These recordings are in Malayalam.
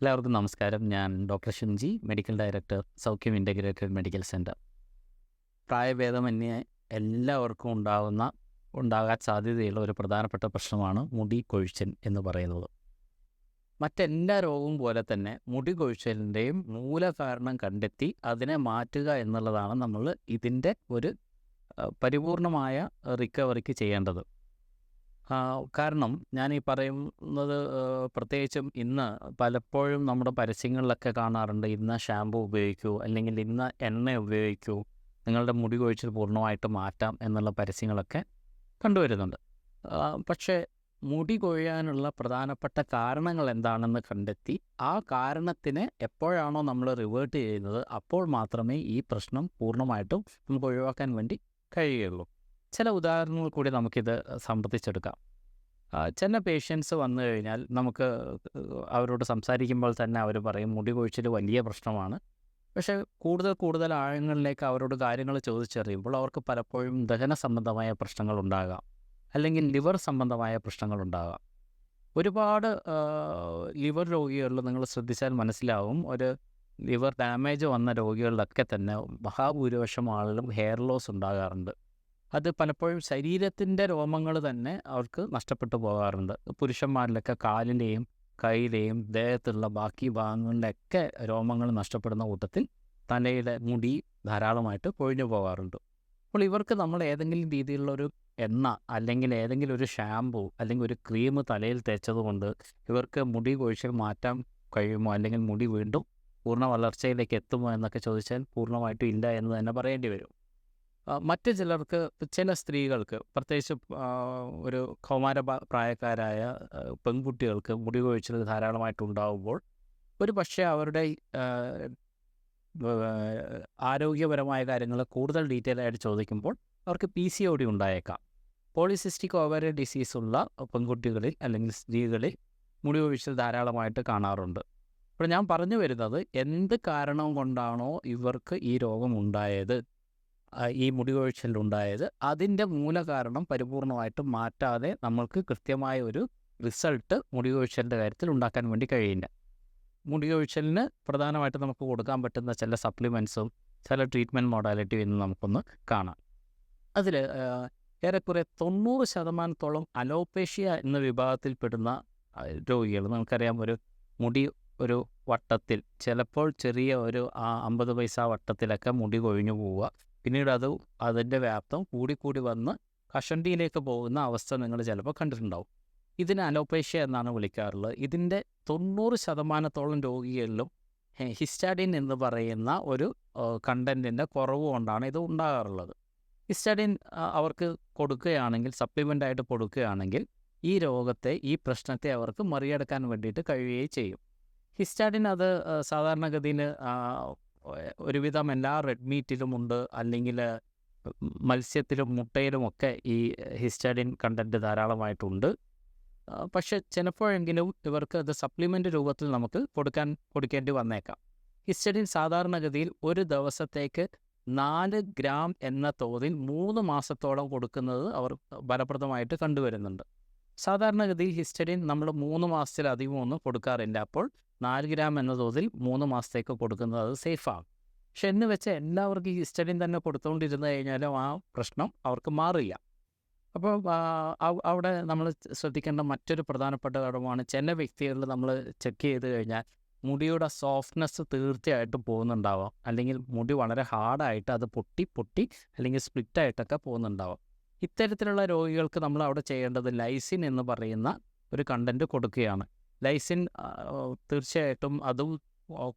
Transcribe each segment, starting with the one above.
എല്ലാവർക്കും നമസ്കാരം. ഞാൻ doctor Shinji medical director Saukhyam integrated medical centre പ്രായഭേദമന്യേ എല്ലാവർക്കും ഉണ്ടാകുന്ന ഉണ്ടാകാൻ സാധ്യതയുള്ള ഒരു പ്രധാനപ്പെട്ട പ്രശ്നമാണ് മുടി കൊഴിച്ചൽ എന്ന് പറയുന്നത്. മറ്റെല്ലാ രോഗവും പോലെ തന്നെ മുടി കൊഴിച്ചലിന്റെയും മൂലകാരണം കണ്ടെത്തി അതിനെ മാറ്റുക എന്നുള്ളതാണ് നമ്മൾ ഇതിന്റെ ഒരു പരിപൂർണമായ റിക്കവറിക്ക് ചെയ്യേണ്ടത്. കാരണം ഞാൻ ഈ പറയുന്നത് പ്രത്യേകിച്ചും ഇന്ന് പലപ്പോഴും നമ്മുടെ പരസ്യങ്ങളിലൊക്കെ കാണാറുണ്ട് ഇന്ന് ഷാമ്പു ഉപയോഗിക്കൂ അല്ലെങ്കിൽ ഇന്ന് എണ്ണ ഉപയോഗിക്കൂ നിങ്ങളുടെ മുടി കൊഴിച്ചിൽ പൂർണമായിട്ട് മാറ്റാം എന്നുള്ള പരസ്യങ്ങളൊക്കെ കണ്ടുവരുന്നുണ്ട്. പക്ഷേ മുടി കൊഴിയാനുള്ള പ്രധാനപ്പെട്ട കാരണങ്ങൾ എന്താണെന്ന് കണ്ടെത്തി ആ കാരണത്തിനെ എപ്പോഴാണോ നമ്മൾ റിവേർട്ട് ചെയ്യുന്നത് അപ്പോൾ മാത്രമേ ഈ പ്രശ്നം പൂർണമായിട്ടും നമുക്ക് ഒഴിവാക്കാൻ വേണ്ടി കഴിയുകയുള്ളൂ. ചില ഉദാഹരണങ്ങൾ കൂടി നമുക്കിത് സംബന്ധിച്ചെടുക്കാം. ചില പേഷ്യൻസ് വന്നു കഴിഞ്ഞാൽ നമുക്ക് അവരോട് സംസാരിക്കുമ്പോൾ തന്നെ അവർ പറയും മുടി കൊഴിച്ചിൽ വലിയ പ്രശ്നമാണ്. പക്ഷേ കൂടുതൽ കൂടുതൽ ആഴങ്ങളിലേക്ക് അവരോട് കാര്യങ്ങൾ ചോദിച്ചറിയുമ്പോൾ അവർക്ക് പലപ്പോഴും ദഹന സംബന്ധമായ പ്രശ്നങ്ങൾ ഉണ്ടാകാം. അല്ലെങ്കിൽ ലിവർ സംബന്ധമായ പ്രശ്നങ്ങൾ ഉണ്ടാകാം. ഒരുപാട് ലിവർ രോഗികളിൽ നിങ്ങൾ ശ്രദ്ധിച്ചാൽ മനസ്സിലാവും ഒരു ലിവർ ഡാമേജ് വന്ന രോഗികളിലൊക്കെ തന്നെ മഹാഭൂരിപക്ഷം ആളുകളും ഹെയർ ലോസ് ഉണ്ടാകാറുണ്ട്. അത് പലപ്പോഴും ശരീരത്തിന്റെ രോമങ്ങൾ തന്നെ അവർക്ക് നഷ്ടപ്പെട്ടു പോകാറുണ്ട്. പുരുഷന്മാരിലൊക്കെ കാലിലെയും കയ്യിലെയും ദേഹത്തുള്ള ബാക്കി ഭാഗങ്ങളിലൊക്കെ രോമങ്ങൾ നഷ്ടപ്പെടുന്ന കൂട്ടത്തിൽ തലയിലെ മുടി ധാരാളമായിട്ട് കൊഴിഞ്ഞു പോകാറുണ്ട്. അപ്പോൾ ഇവർക്ക് നമ്മൾ ഏതെങ്കിലും രീതിയിലുള്ള ഒരു എണ്ണ അല്ലെങ്കിൽ ഏതെങ്കിലും ഒരു ഷാമ്പു അല്ലെങ്കിൽ ഒരു ക്രീം തലയിൽ തേച്ചതുകൊണ്ട് ഇവർക്ക് മുടി കൊഴിച്ചിൽ മാറ്റാൻ കഴിയുമോ അല്ലെങ്കിൽ മുടി വീണ്ടും പൂർണ വളർച്ചയിലേക്ക് എത്തുമോ എന്നൊക്കെ ചോദിച്ചാൽ പൂർണമായിട്ടും ഇല്ല എന്ന് തന്നെ പറയേണ്ടി വരും. മറ്റ് ചിലർക്ക് ചില സ്ത്രീകൾക്ക് പ്രത്യേകിച്ച് ഒരു കൗമാര പ്രായക്കാരായ പെൺകുട്ടികൾക്ക് മുടി കൊഴിച്ചിൽ ധാരാളമായിട്ടുണ്ടാവുമ്പോൾ ഒരു പക്ഷേ അവരുടെ ആരോഗ്യപരമായ കാര്യങ്ങൾ കൂടുതൽ ഡീറ്റെയിൽ ആയിട്ട് ചോദിക്കുമ്പോൾ അവർക്ക് പി സി ഒ ഡി ഉണ്ടായേക്കാം. പോളിസിസ്റ്റിക് ഓവറി ഡിസീസ് ഉള്ള പെൺകുട്ടികളിൽ അല്ലെങ്കിൽ സ്ത്രീകളിൽ മുടി കൊഴിച്ചിൽ ധാരാളമായിട്ട് കാണാറുണ്ട്. അപ്പോൾ ഞാൻ പറഞ്ഞു വരുന്നത് എന്ത് കാരണം കൊണ്ടാണോ ഇവർക്ക് ഈ രോഗം ഉണ്ടായത്? ഈ മുടി കൊഴിച്ചിലുണ്ടായത് അതിന്റെ മൂലകാരണം പരിപൂർണമായിട്ട് മാറ്റാതെ നമ്മൾക്ക് കൃത്യമായ ഒരു റിസൾട്ട് മുടി കൊഴിച്ചലിന്റെ കാര്യത്തിൽ ഉണ്ടാക്കാൻ വേണ്ടി കഴിയില്ല. മുടി കൊഴിച്ചലിന് പ്രധാനമായിട്ട് നമുക്ക് കൊടുക്കാൻ പറ്റുന്ന ചില സപ്ലിമെൻസും ചില ട്രീറ്റ്മെന്റ് മോഡാലിറ്റി ഇന്ന് നമുക്കൊന്ന് കാണാം. അതിൽ ഏറെക്കുറെ തൊണ്ണൂറ് ശതമാനത്തോളം അലോപേഷ്യ എന്ന വിഭാഗത്തിൽപ്പെടുന്ന രോഗികൾ നമുക്കറിയാം ഒരു മുടി ഒരു വട്ടത്തിൽ ചിലപ്പോൾ ചെറിയ ഒരു അമ്പത് പൈസ വട്ടത്തിലൊക്കെ മുടി കൊഴിഞ്ഞു പോവുക. പിന്നീട് അത് അതിന്റെ വ്യാപ്തം കൂടിക്കൂടി വന്ന് കഷണ്ടിയിലേക്ക് പോകുന്ന അവസ്ഥ നിങ്ങൾ ചിലപ്പോൾ കണ്ടിട്ടുണ്ടാവും. ഇതിനെ അലോപേഷ്യ എന്നാണ് വിളിക്കാറുള്ളത്. ഇതിന്റെ തൊണ്ണൂറ് ശതമാനത്തോളം രോഗികളിലും ഹിസ്റ്റാഡിൻ എന്ന് പറയുന്ന ഒരു കണ്ടന്റിന്റെ കുറവ് കൊണ്ടാണ് ഇത് ഉണ്ടാകാറുള്ളത്. ഹിസ്റ്റാഡിൻ അവർക്ക് കൊടുക്കുകയാണെങ്കിൽ സപ്ലിമെന്റ് ആയിട്ട് കൊടുക്കുകയാണെങ്കിൽ ഈ രോഗത്തെ ഈ പ്രശ്നത്തെ അവർക്ക് മറികടക്കാൻ വേണ്ടിയിട്ട് കഴിയുകയും ചെയ്യും. ഹിസ്റ്റാഡിൻ അത് സാധാരണഗതിയിൽ ഒരുവിധം എല്ലാ റെഡ് മീറ്റിലും ഉണ്ട്. അല്ലെങ്കിൽ മത്സ്യത്തിലും മുട്ടയിലുമൊക്കെ ഈ ഹിസ്റ്റാഡിൻ കണ്ടന്റ് ധാരാളമായിട്ടുണ്ട്. പക്ഷേ ചിലപ്പോഴെങ്കിലും ഇവർക്ക് അത് സപ്ലിമെന്റ് രൂപത്തിൽ നമുക്ക് കൊടുക്കാൻ കൊടുക്കേണ്ടി വന്നേക്കാം. ഹിസ്റ്റഡിൻ സാധാരണഗതിയിൽ ഒരു ദിവസത്തേക്ക് നാല് ഗ്രാം എന്ന തോതിൽ മൂന്ന് മാസത്തോളം കൊടുക്കുന്നത് അവർ ഫലപ്രദമായിട്ട് കണ്ടുവരുന്നുണ്ട്. സാധാരണഗതിയിൽ ഹിസ്റ്റഡിൻ നമ്മൾ മൂന്ന് മാസത്തിലധികം ഒന്നും കൊടുക്കാറില്ല. അപ്പോൾ നാല് ഗ്രാം എന്ന തോതിൽ മൂന്ന് മാസത്തേക്ക് കൊടുക്കുന്നത് അത് സേഫാണ് പക്ഷെ എന്ന് വെച്ച് എല്ലാവർക്കും ഈ ഹിസ്റ്റഡിൻ തന്നെ കൊടുത്തുകൊണ്ടിരുന്നു കഴിഞ്ഞാലും ആ പ്രശ്നം അവർക്ക് മാറില്ല. അപ്പോൾ അവിടെ നമ്മൾ ശ്രദ്ധിക്കേണ്ട മറ്റൊരു പ്രധാനപ്പെട്ട ഘടകമാണ് ചില വ്യക്തികളിൽ നമ്മൾ ചെക്ക് ചെയ്ത് കഴിഞ്ഞാൽ മുടിയുടെ സോഫ്റ്റ്നെസ് തീർച്ചയായിട്ടും പോകുന്നുണ്ടാവാം. അല്ലെങ്കിൽ മുടി വളരെ ഹാർഡായിട്ട് അത് പൊട്ടി പൊട്ടി അല്ലെങ്കിൽ സ്പ്ലിറ്റായിട്ടൊക്കെ പോകുന്നുണ്ടാവാം. ഇത്തരത്തിലുള്ള രോഗികൾക്ക് നമ്മൾ അവിടെ ചെയ്യേണ്ടത് ലൈസിൻ എന്ന് പറയുന്ന ഒരു കണ്ടന്റ് കൊടുക്കുകയാണ്. ലൈസിൻ തീർച്ചയായിട്ടും അതും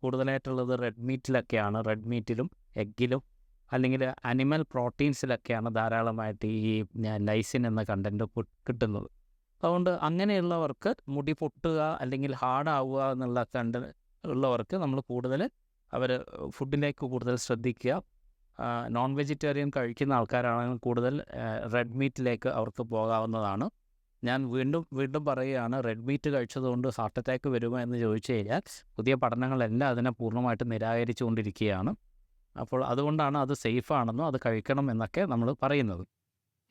കൂടുതലായിട്ടുള്ളത് റെഡ് മീറ്റിലൊക്കെയാണ്. റെഡ് മീറ്റിലും എഗ്ഗിലും അല്ലെങ്കിൽ അനിമൽ പ്രോട്ടീൻസിലൊക്കെയാണ് ധാരാളമായിട്ട് ഈ ലൈസിൻ എന്ന കണ്ടന്റ് കിട്ടുന്നത്. അതുകൊണ്ട് അങ്ങനെയുള്ളവർക്ക് മുടി പൊട്ടുക അല്ലെങ്കിൽ ഹാർഡാവുക എന്നുള്ള കണ്ട ഉള്ളവർക്ക് നമ്മൾ കൂടുതൽ അവർ ഫുഡിലേക്ക് കൂടുതൽ ശ്രദ്ധിക്കുക. നോൺ വെജിറ്റേറിയൻ കഴിക്കുന്ന ആൾക്കാരാണെങ്കിൽ കൂടുതൽ റെഡ് മീറ്റിലേക്ക് അവർക്ക് പോകാവുന്നതാണ്. ഞാൻ വീണ്ടും വീണ്ടും പറയുകയാണ് റെഡ് മീറ്റ് കഴിച്ചതുകൊണ്ട് ഹാർട്ട് അറ്റാക്ക് വരുമോ എന്ന് ചോദിച്ചു കഴിഞ്ഞാൽ പുതിയ പഠനങ്ങളെല്ലാം അതിനെ പൂർണമായിട്ട് നിരാകരിച്ചുകൊണ്ടിരിക്കുകയാണ്. അപ്പോൾ അതുകൊണ്ടാണ് അത് സേഫ് ആണെന്നും അത് കഴിക്കണം എന്നൊക്കെ നമ്മൾ പറയുന്നത്.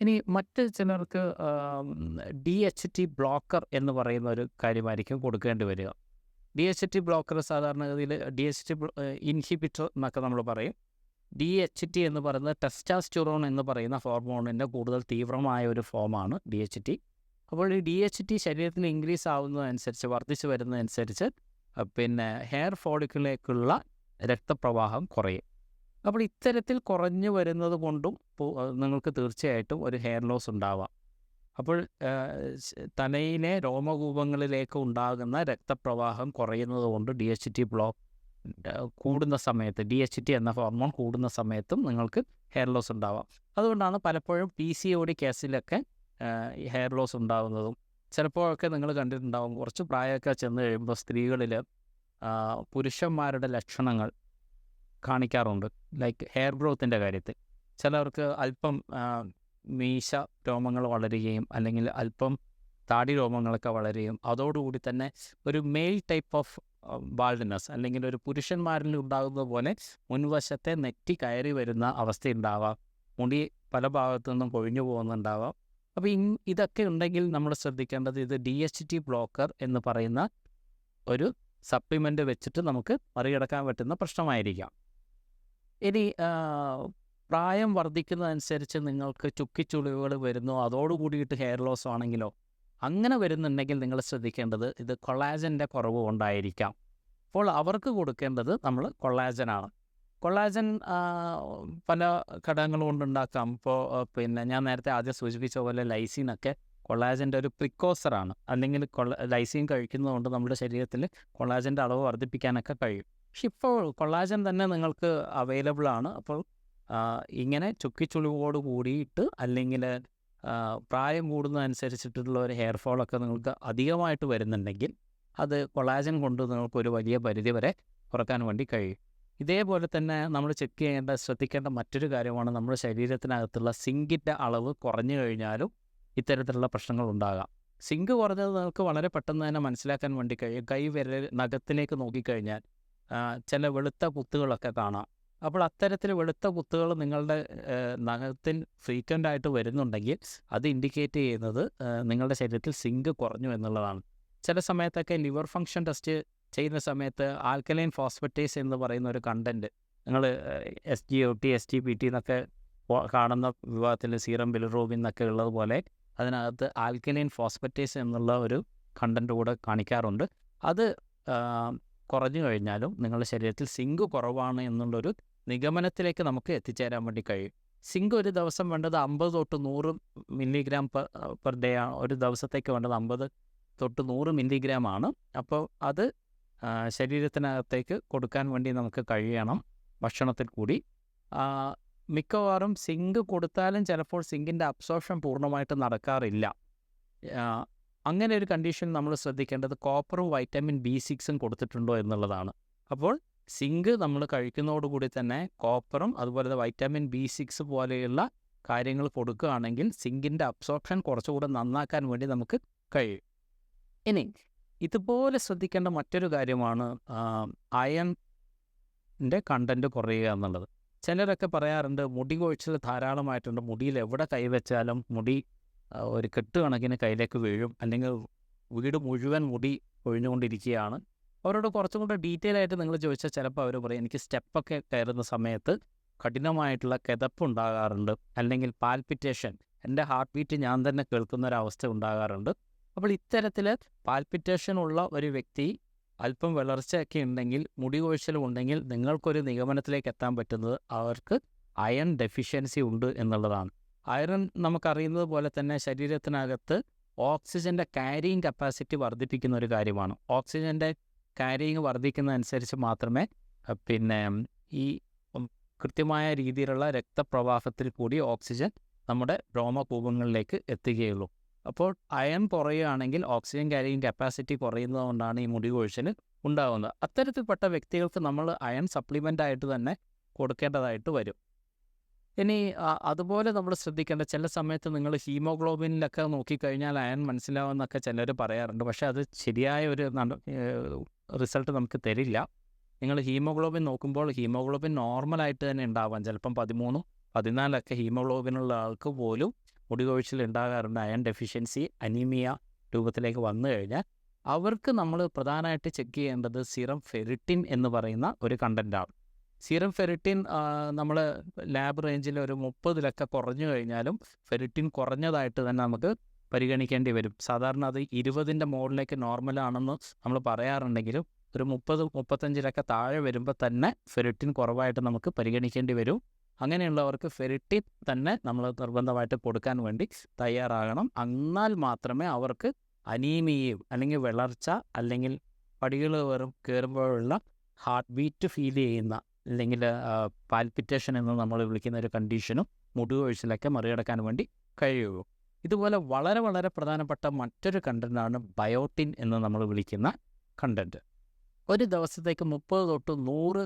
ഇനി മറ്റ് ചിലർക്ക് ഡി എച്ച് ടി ബ്ലോക്കർ എന്ന് പറയുന്ന ഒരു കാര്യമായിരിക്കും കൊടുക്കേണ്ടി വരിക. ഡി എച്ച് ടി ബ്ലോക്കർ സാധാരണഗതിയിൽ ഡി എച്ച് ടി ഇൻഹിബിറ്റർ എന്നൊക്കെ നമ്മൾ പറയും. ഡി എച്ച് ടി എന്ന് പറയുന്നത് ടെസ്റ്റാസ്റ്റുറോൺ എന്ന് പറയുന്ന ഹോർമോണിന്റെ കൂടുതൽ തീവ്രമായ ഒരു ഫോമാണ് ഡി എച്ച് ടി അപ്പോൾ ഈ ഡി എച്ച് ടി ശരീരത്തിന് ഇൻക്രീസ് ആവുന്നതനുസരിച്ച് വർദ്ധിച്ചു വരുന്നതനുസരിച്ച് പിന്നെ ഹെയർ ഫോളിക്കിലേക്കുള്ള രക്തപ്രവാഹം കുറയും. അപ്പോൾ ഇത്തരത്തിൽ കുറഞ്ഞു വരുന്നത് കൊണ്ടും നിങ്ങൾക്ക് തീർച്ചയായിട്ടും ഒരു ഹെയർ ലോസ് ഉണ്ടാവാം. അപ്പോൾ തലയിലെ രോമകൂപങ്ങളിലേക്ക് ഉണ്ടാകുന്ന രക്തപ്രവാഹം കുറയുന്നത് കൊണ്ട് ഡി എച്ച് ടി ബ്ലോക്ക് കൂടുന്ന സമയത്ത് ഡി എച്ച് ടി എന്ന ഹോർമോൺ കൂടുന്ന സമയത്തും നിങ്ങൾക്ക് ഹെയർ ലോസ് ഉണ്ടാവാം. അതുകൊണ്ടാണ് പലപ്പോഴും പി സി ഒ ഡി കേസിലൊക്കെ ഈ ഹെയർ ലോസ് ഉണ്ടാകുന്നതും ചിലപ്പോഴൊക്കെ നിങ്ങൾ കണ്ടിട്ടുണ്ടാകും കുറച്ച് പ്രായമൊക്കെ ചെന്ന് കഴിയുമ്പോൾ സ്ത്രീകളിൽ പുരുഷന്മാരുടെ ലക്ഷണങ്ങൾ കാണിക്കാറുണ്ട്. ലൈക്ക് ഹെയർ ഗ്രോത്തിന്റെ കാര്യത്തിൽ. ചിലവർക്ക് അല്പം മീശ രോമങ്ങൾ വളരുകയും അല്ലെങ്കിൽ അല്പം താടി രോമങ്ങളൊക്കെ വളരുകയും അതോടുകൂടി തന്നെ ഒരു മെയിൽ ടൈപ്പ് ഓഫ് ബാൾഡ്നെസ് അല്ലെങ്കിൽ ഒരു പുരുഷന്മാരിൽ ഉണ്ടാകുന്ന പോലെ മുൻവശത്തെ നെറ്റി കയറി വരുന്ന അവസ്ഥ അവസ്ഥയുണ്ടാവാം മുടി പല ഭാഗത്തു നിന്നും കൊഴിഞ്ഞു പോകുന്നുണ്ടാവാം. അപ്പോൾ ഇതൊക്കെ ഉണ്ടെങ്കിൽ നമ്മൾ ശ്രദ്ധിക്കേണ്ടത് ഇത് ഡി എച്ച് ടി ബ്ലോക്കർ എന്ന് പറയുന്ന ഒരു സപ്ലിമെന്റ് വെച്ചിട്ട് നമുക്ക് മറികടക്കാൻ പറ്റുന്ന പ്രശ്നമായിരിക്കാം. ഇനി പ്രായം വർദ്ധിക്കുന്നതനുസരിച്ച് നിങ്ങൾക്ക് ചുക്കിച്ചുളിവുകൾ വരുന്നു അതോടുകൂടിയിട്ട് ഹെയർ ലോസ് ആണെങ്കിലോ അങ്ങനെ വരുന്നുണ്ടെങ്കിൽ നിങ്ങൾ ശ്രദ്ധിക്കേണ്ടത് ഇത് കൊളാജന്റെ കുറവ് കൊണ്ടായിരിക്കാം. അപ്പോൾ അവർക്ക് കൊടുക്കേണ്ടത് നമ്മൾ കൊളാജനാണ് കൊളാജൻ പല ഘടകങ്ങൾ കൊണ്ടുണ്ടാക്കാം. ഇപ്പോൾ പിന്നെ ഞാൻ നേരത്തെ ആദ്യം സൂചിപ്പിച്ച പോലെ ലൈസിനൊക്കെ കൊളാജന്റെ ഒരു പ്രിക്കോസറാണ്. അല്ലെങ്കിൽ കൊള ലൈസിൻ കഴിക്കുന്നതുകൊണ്ട് നമ്മുടെ ശരീരത്തിൽ കൊളാജന്റെ അളവ് വർദ്ധിപ്പിക്കാനൊക്കെ കഴിയും. പക്ഷെ ഇപ്പോൾ കൊളാജൻ തന്നെ നിങ്ങൾക്ക് അവൈലബിൾ ആണ്. അപ്പോൾ ഇങ്ങനെ ചുക്കിച്ചുളിവോട് കൂടിയിട്ട് അല്ലെങ്കിൽ പ്രായം കൂടുന്നതനുസരിച്ചിട്ടുള്ള ഒരു ഹെയർ ഫോളൊക്കെ നിങ്ങൾക്ക് അധികമായിട്ട് വരുന്നുണ്ടെങ്കിൽ അത് കൊളാജൻ കൊണ്ട് നിങ്ങൾക്ക് ഒരു വലിയ പരിധി വരെ കുറയ്ക്കാൻ വേണ്ടി കഴിയും. ഇതേപോലെ തന്നെ നമ്മൾ ചെക്ക് ചെയ്യേണ്ട ശ്രദ്ധിക്കേണ്ട മറ്റൊരു കാര്യമാണ് നമ്മുടെ ശരീരത്തിനകത്തുള്ള സിങ്കിന്റെ അളവ് കുറഞ്ഞു കഴിഞ്ഞാലും ഇത്തരത്തിലുള്ള പ്രശ്നങ്ങൾ ഉണ്ടാകാം. സിങ്ക് കുറഞ്ഞത് നമുക്ക് വളരെ പെട്ടെന്ന് തന്നെ മനസ്സിലാക്കാൻ വേണ്ടി കഴിയും. കൈ വിരൽ നഖത്തിലേക്ക് നോക്കിക്കഴിഞ്ഞാൽ ചില വെളുത്ത കുത്തുകളൊക്കെ കാണാം. അപ്പോൾ അത്തരത്തിൽ വെളുത്ത കുത്തുകൾ നിങ്ങളുടെ നഖത്തിൽ ഫ്രീക്വന്റ് ആയിട്ട് വരുന്നുണ്ടെങ്കിൽ അത് ഇൻഡിക്കേറ്റ് ചെയ്യുന്നത് നിങ്ങളുടെ ശരീരത്തിൽ സിങ്ക് കുറഞ്ഞു എന്നുള്ളതാണ്. ചില സമയത്തൊക്കെ ലിവർ ഫങ്ഷൻ ടെസ്റ്റ് ചെയ്യുന്ന സമയത്ത് ആൽക്കലൈൻ ഫോസ്ഫറ്റേസ് എന്ന് പറയുന്ന ഒരു കണ്ടന്റ് നിങ്ങൾ S G O T S T P T എന്നൊക്കെ കാണുന്ന വിഭാഗത്തിൽ സീറം ബിലിറൂബിൻ എന്നൊക്കെ ഉള്ളതുപോലെ അതിനകത്ത് ആൽക്കലൈൻ ഫോസ്ഫറ്റേസ് എന്നുള്ള ഒരു കണ്ടന്റ് കൂടെ കാണിക്കാറുണ്ട്. അത് കുറഞ്ഞു കഴിഞ്ഞാലും നിങ്ങളുടെ ശരീരത്തിൽ സിങ്ക് കുറവാണ് എന്നുള്ളൊരു നിഗമനത്തിലേക്ക് നമുക്ക് എത്തിച്ചേരാൻ വേണ്ടി കഴിയും. സിങ്ക് ഒരു ദിവസം വേണ്ടത് അമ്പത് തൊട്ട് നൂറ് മില്ലിഗ്രാം പെർ ഡേ ആണ് ഒരു ദിവസത്തേക്ക് വേണ്ടത് അമ്പത് തൊട്ട് നൂറ് മില്ലിഗ്രാം ആണ്. അപ്പോൾ അത് ശരീരത്തിനകത്തേക്ക് കൊടുക്കാൻ വേണ്ടി നമുക്ക് കഴിയണം ഭക്ഷണത്തിൽ കൂടി. മിക്കവാറും സിങ്ക് കൊടുത്താലും ചിലപ്പോൾ സിങ്കിന്റെ അബ്സോർപ്ഷൻ പൂർണമായിട്ട് നടക്കാറില്ല. അങ്ങനെ ഒരു കണ്ടീഷൻ നമ്മൾ ശ്രദ്ധിക്കേണ്ടത് കോപ്പറും വൈറ്റമിൻ ബി സിക്സും കൊടുത്തിട്ടുണ്ടോ എന്നുള്ളതാണ്. അപ്പോൾ സിങ്ക് നമ്മൾ കഴിക്കുന്നതോടുകൂടി തന്നെ കോപ്പറും അതുപോലെ വൈറ്റമിൻ ബി സിക്സ് പോലെയുള്ള കാര്യങ്ങൾ കൊടുക്കുകയാണെങ്കിൽ സിങ്കിന്റെ അബ്സോർപ്ഷൻ കുറച്ചുകൂടെ നന്നാക്കാൻ വേണ്ടി നമുക്ക് കഴിയും. ഇനി ഇതുപോലെ ശ്രദ്ധിക്കേണ്ട മറ്റൊരു കാര്യമാണ് അയണിന്റെ കണ്ടന്റ് കുറയുക എന്നുള്ളത്. ചിലരൊക്കെ പറയാറുണ്ട് മുടി കൊഴിച്ചിൽ ധാരാളമായിട്ടുണ്ട്. മുടിയിൽ എവിടെ കൈവച്ചാലും മുടി ഒരു കെട്ട് കണക്കിന് കയ്യിലേക്ക് വീഴും. അല്ലെങ്കിൽ വീട് മുഴുവൻ മുടി ഒഴിഞ്ഞുകൊണ്ടിരിക്കുകയാണ് അവരോട് കുറച്ചും കൂടെ ഡീറ്റെയിൽ ആയിട്ട് നിങ്ങൾ ചോദിച്ചാൽ ചിലപ്പോൾ അവർ പറയും എനിക്ക് സ്റ്റെപ്പൊക്കെ കയറുന്ന സമയത്ത് കഠിനമായിട്ടുള്ള കിതപ്പ് ഉണ്ടാകാറുണ്ട്. അല്ലെങ്കിൽ പാൽപിറ്റേഷൻ എന്റെ ഹാർട്ട് ബീറ്റ് ഞാൻ തന്നെ കേൾക്കുന്ന ഒരു അവസ്ഥ ഉണ്ടാകാറുണ്ട്. അപ്പോൾ ഇത്തരത്തിൽ പാൽപിറ്റേഷൻ ഉള്ള ഒരു വ്യക്തി അല്പം വളർച്ചയൊക്കെ ഉണ്ടെങ്കിൽ മുടി കോഴ്ചലും ഉണ്ടെങ്കിൽ നിങ്ങൾക്കൊരു നിഗമനത്തിലേക്ക് എത്താൻ പറ്റുന്നത് അവർക്ക് അയൺ ഡെഫിഷ്യൻസി ഉണ്ട് എന്നുള്ളതാണ്. അയൺ നമുക്കറിയുന്നത് പോലെ തന്നെ ശരീരത്തിനകത്ത് ഓക്സിജന്റെ ക്യാരിയിങ് കപ്പാസിറ്റി വർദ്ധിപ്പിക്കുന്ന ഒരു കാര്യമാണ്. ഓക്സിജന്റെ ക്യാരിയിങ് വർദ്ധിക്കുന്നതനുസരിച്ച് മാത്രമേ പിന്നെ ഈ കൃത്യമായ രീതിയിലുള്ള രക്തപ്രവാഹത്തിൽ കൂടി ഓക്സിജൻ നമ്മുടെ രോമകൂപങ്ങളിലേക്ക് എത്തുകയുള്ളൂ. അപ്പോൾ അയൺ കുറയുകയാണെങ്കിൽ ഓക്സിജൻ കാരിയിങ് കപ്പാസിറ്റി കുറയുന്നത് കൊണ്ടാണ് ഈ മുടി കൊഴിച്ചിൽ ഉണ്ടാകുന്നത് അത്തരത്തിൽപ്പെട്ട വ്യക്തികൾക്ക് നമ്മൾ അയൺ സപ്ലിമെന്റ് ആയിട്ട് തന്നെ കൊടുക്കേണ്ടതായിട്ട് വരും. ഇനി അതുപോലെ നമ്മൾ ശ്രദ്ധിക്കേണ്ട ചില സമയത്ത് നിങ്ങൾ ഹീമോഗ്ലോബിനിലൊക്കെ നോക്കിക്കഴിഞ്ഞാൽ അയൺ മനസ്സിലാവുമെന്നൊക്കെ ചിലർ പറയാറുണ്ട്. പക്ഷേ അത് ശരിയായ ഒരു റിസൾട്ട് നമുക്ക് തരില്ല. നിങ്ങൾ ഹീമോഗ്ലോബിൻ നോക്കുമ്പോൾ ഹീമോഗ്ലോബിൻ നോർമലായിട്ട് തന്നെ ഉണ്ടാവാം. ചിലപ്പം പതിമൂന്നും പതിനാലൊക്കെ ഹീമോഗ്ലോബിനുള്ള ആൾക്ക് പോലും മുടി കൊഴിച്ചിൽ ഉണ്ടാകാറുണ്ട് അയൺ ഡെഫിഷ്യൻസി അനീമിയ രൂപത്തിലേക്ക് വന്നു കഴിഞ്ഞാൽ അവർക്ക് നമ്മൾ പ്രധാനമായിട്ട് ചെക്ക് ചെയ്യേണ്ടത് സിറം ഫെറിറ്റിൻ എന്ന് പറയുന്ന ഒരു കണ്ടന്റാണ്. സിറം ഫെറിറ്റിൻ നമ്മൾ ലാബ് റേഞ്ചിൽ ഒരു മുപ്പതിലൊക്കെ കുറഞ്ഞു കഴിഞ്ഞാലും ഫെറിറ്റിൻ കുറഞ്ഞതായിട്ട് തന്നെ നമുക്ക് പരിഗണിക്കേണ്ടി വരും. സാധാരണ അത് ഇരുപതിന്റെ മുകളിലേക്ക് നോർമലാണെന്ന് നമ്മൾ പറയാറുണ്ടെങ്കിലും ഒരു മുപ്പത് മുപ്പത്തഞ്ചിലൊക്കെ താഴെ വരുമ്പോൾ തന്നെ ഫെറിറ്റിൻ കുറവായിട്ട് നമുക്ക് പരിഗണിക്കേണ്ടി വരും. അങ്ങനെയുള്ളവർക്ക് ഫെറിറ്റിൻ തന്നെ നമ്മൾ നിർബന്ധമായിട്ട് കൊടുക്കാൻ വേണ്ടി തയ്യാറാകണം. എന്നാൽ മാത്രമേ അവർക്ക് അനീമിയയും അല്ലെങ്കിൽ വിളർച്ച അല്ലെങ്കിൽ പടികൾ കയറും കയറുമ്പോഴുള്ള ഹാർട്ട് ബീറ്റ് ഫീൽ ചെയ്യുന്ന അല്ലെങ്കിൽ പാൽപിറ്റേഷൻ എന്ന് നമ്മൾ വിളിക്കുന്ന ഒരു കണ്ടീഷനും മുടികൊഴിച്ചിലൊക്കെ മറികടക്കാൻ വേണ്ടി കഴിയുള്ളൂ ഇതുപോലെ വളരെ വളരെ പ്രധാനപ്പെട്ട മറ്റൊരു കണ്ടന്റാണ് ബയോട്ടിൻ എന്ന് നമ്മൾ വിളിക്കുന്ന കണ്ടന്റ് ഒരു ദിവസത്തേക്ക് മുപ്പത് തൊട്ട് നൂറ്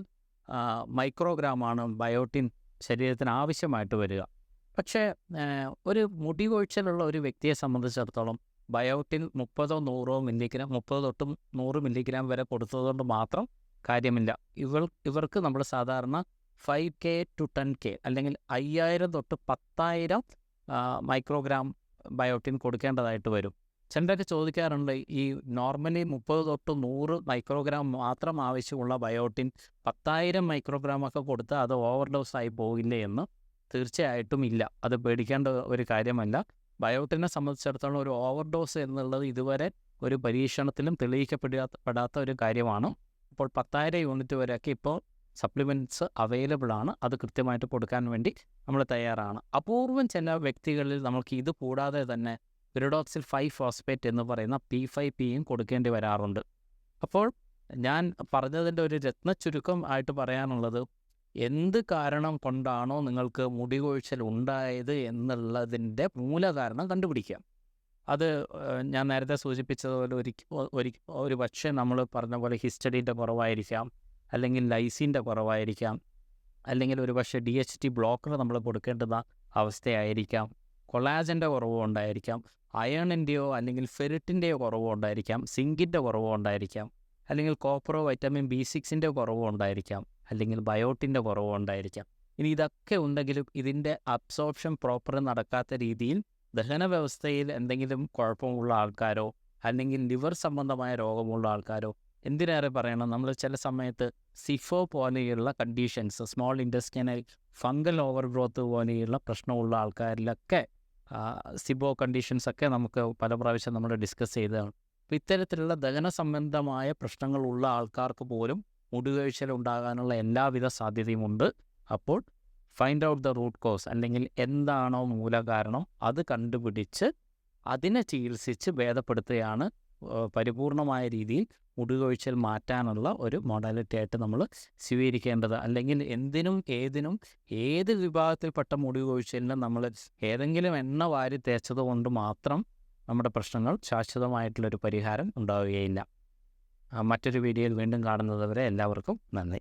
മൈക്രോഗ്രാമാണ് ബയോട്ടിൻ ശരീരത്തിന് ആവശ്യമായിട്ട് വരിക. പക്ഷേ ഒരു മുടി കൊഴിച്ചിലുള്ള ഒരു വ്യക്തിയെ സംബന്ധിച്ചിടത്തോളം ബയോട്ടിൻ മുപ്പതോ നൂറോ മില്ലിഗ്രാം മുപ്പത് തൊട്ട് നൂറ് മില്ലിഗ്രാം വരെ കൊടുത്തതുകൊണ്ട് മാത്രം കാര്യമില്ല. ഇവർ ഇവർക്ക് നമ്മൾ സാധാരണ five K to ten K അല്ലെങ്കിൽ അയ്യായിരം തൊട്ട് പത്തായിരം മൈക്രോഗ്രാം ബയോട്ടിൻ കൊടുക്കേണ്ടതായിട്ട് വരും. ചിലരൊക്കെ ചോദിക്കാറുണ്ട് ഈ നോർമലി മുപ്പത് തൊട്ട് നൂറ് മൈക്രോഗ്രാം മാത്രം ആവശ്യമുള്ള ബയോട്ടിൻ പത്തായിരം മൈക്രോഗ്രാം ഒക്കെ കൊടുത്താൽ അത് ഓവർഡോസ് ആയി പോകില്ലേ എന്ന് തീർച്ചയായിട്ടും ഇല്ല. അത് പേടിക്കേണ്ട ഒരു കാര്യമല്ല. ബയോട്ടിനെ സംബന്ധിച്ചിടത്തോളം ഒരു ഓവർഡോസ് എന്നുള്ളത് ഇതുവരെ ഒരു പരീക്ഷണത്തിലും തെളിയിക്കപ്പെടാത്ത പെടാത്ത ഒരു കാര്യമാണ്. അപ്പോൾ പത്തായിരം യൂണിറ്റ് വരെയൊക്കെ ഇപ്പോൾ സപ്ലിമെന്റ്സ് അവൈലബിൾ ആണ്. അത് കൃത്യമായിട്ട് കൊടുക്കാൻ വേണ്ടി നമ്മൾ തയ്യാറാണ്. അപൂർവം ചില വ്യക്തികളിൽ നമുക്ക് ഇത് കൂടാതെ തന്നെ പിരിഡോക്സിൽ ഫൈവ് ഫോസ്ഫേറ്റ് എന്ന് പറയുന്ന പി ഫൈവ് പിയും കൊടുക്കേണ്ടി വരാറുണ്ട്. അപ്പോൾ ഞാൻ പറഞ്ഞതിന്റെ ഒരു രത്ന ചുരുക്കം ആയിട്ട് പറയാനുള്ളത് എന്ത് കാരണം കൊണ്ടാണോ നിങ്ങൾക്ക് മുടി കൊഴിച്ചൽ ഉണ്ടായത് എന്നുള്ളതിന്റെ മൂലകാരണം കണ്ടുപിടിക്കുക അത് ഞാൻ നേരത്തെ സൂചിപ്പിച്ചതുപോലെ ഒരു ഒരു ഒരു പക്ഷേ നമ്മൾ പറഞ്ഞ പോലെ ഹിസ്റ്റഡീന്റെ കുറവായിരിക്കാം അല്ലെങ്കിൽ ലൈസിന്റെ കുറവായിരിക്കാം അല്ലെങ്കിൽ ഒരു പക്ഷേ ഡി എച്ച് ടി ബ്ലോക്കർ നമ്മൾ കൊടുക്കേണ്ടുന്ന അവസ്ഥയായിരിക്കാം. കൊളാജന്റെ കുറവ് ഉണ്ടായിരിക്കാം. അയണിന്റെയോ അല്ലെങ്കിൽ ഫെറിറ്റിന്റെയോ കുറവ് ഉണ്ടായിരിക്കാം. സിങ്കിന്റെ കുറവ് ഉണ്ടായിരിക്കാം. അല്ലെങ്കിൽ കോപ്പറോ വൈറ്റമിൻ ബി സിക്സിന്റെ കുറവ് ഉണ്ടായിരിക്കാം. അല്ലെങ്കിൽ ബയോട്ടിന്റെ കുറവ് ഉണ്ടായിരിക്കാം. ഇനി ഇതൊക്കെ ഉണ്ടെങ്കിലും ഇതിന്റെ അബ്സോർപ്ഷൻ പ്രോപ്പർ നടക്കാത്ത രീതിയിൽ ദഹന വ്യവസ്ഥയിൽ എന്തെങ്കിലും കുഴപ്പമുള്ള ആൾക്കാരോ അല്ലെങ്കിൽ ലിവർ സംബന്ധമായ രോഗമുള്ള ആൾക്കാരോ എന്തിനേറെ പറയണം? നമ്മൾ ചില സമയത്ത് സിഫോ പോലെയുള്ള conditions small intestinal fungal over growth പോലെയുള്ള പ്രശ്നമുള്ള ആൾക്കാരിലൊക്കെ സിബോ കണ്ടീഷൻസ് ഒക്കെ നമുക്ക് പല പ്രാവശ്യം നമ്മൾ ഡിസ്കസ് ചെയ്തതാണ്. അപ്പോൾ ഇത്തരത്തിലുള്ള ദഹന സംബന്ധമായ പ്രശ്നങ്ങളുള്ള ആൾക്കാർക്ക് പോലും മുടിവീഴ്ചൽ ഉണ്ടാകാനുള്ള എല്ലാവിധ സാധ്യതയും ഉണ്ട്. അപ്പോൾ find out the root cause അല്ലെങ്കിൽ എന്താണോ മൂലകാരണം അത് കണ്ടുപിടിച്ച് അതിനെ ചികിത്സിച്ച് ഭേദപ്പെടുത്തുകയാണ് പരിപൂർണമായ രീതിയിൽ മുടികൊഴിച്ചൽ മാറ്റാനുള്ള ഒരു മോഡാലിറ്റി ആയിട്ട് നമ്മൾ സ്വീകരിക്കേണ്ടത്. അല്ലെങ്കിൽ എന്തിനും ഏതിനും ഏത് വിഭാഗത്തിൽപ്പെട്ട മുടി കൊഴിച്ചലിനും നമ്മൾ ഏതെങ്കിലും എണ്ണ വാരി തേച്ചത് കൊണ്ട് മാത്രം നമ്മുടെ പ്രശ്നങ്ങൾ ശാശ്വതമായിട്ടുള്ളൊരു പരിഹാരം ഉണ്ടാവുകയില്ല. മറ്റൊരു വീഡിയോയിൽ വീണ്ടും കാണുന്നത് വരെ എല്ലാവർക്കും നന്ദി.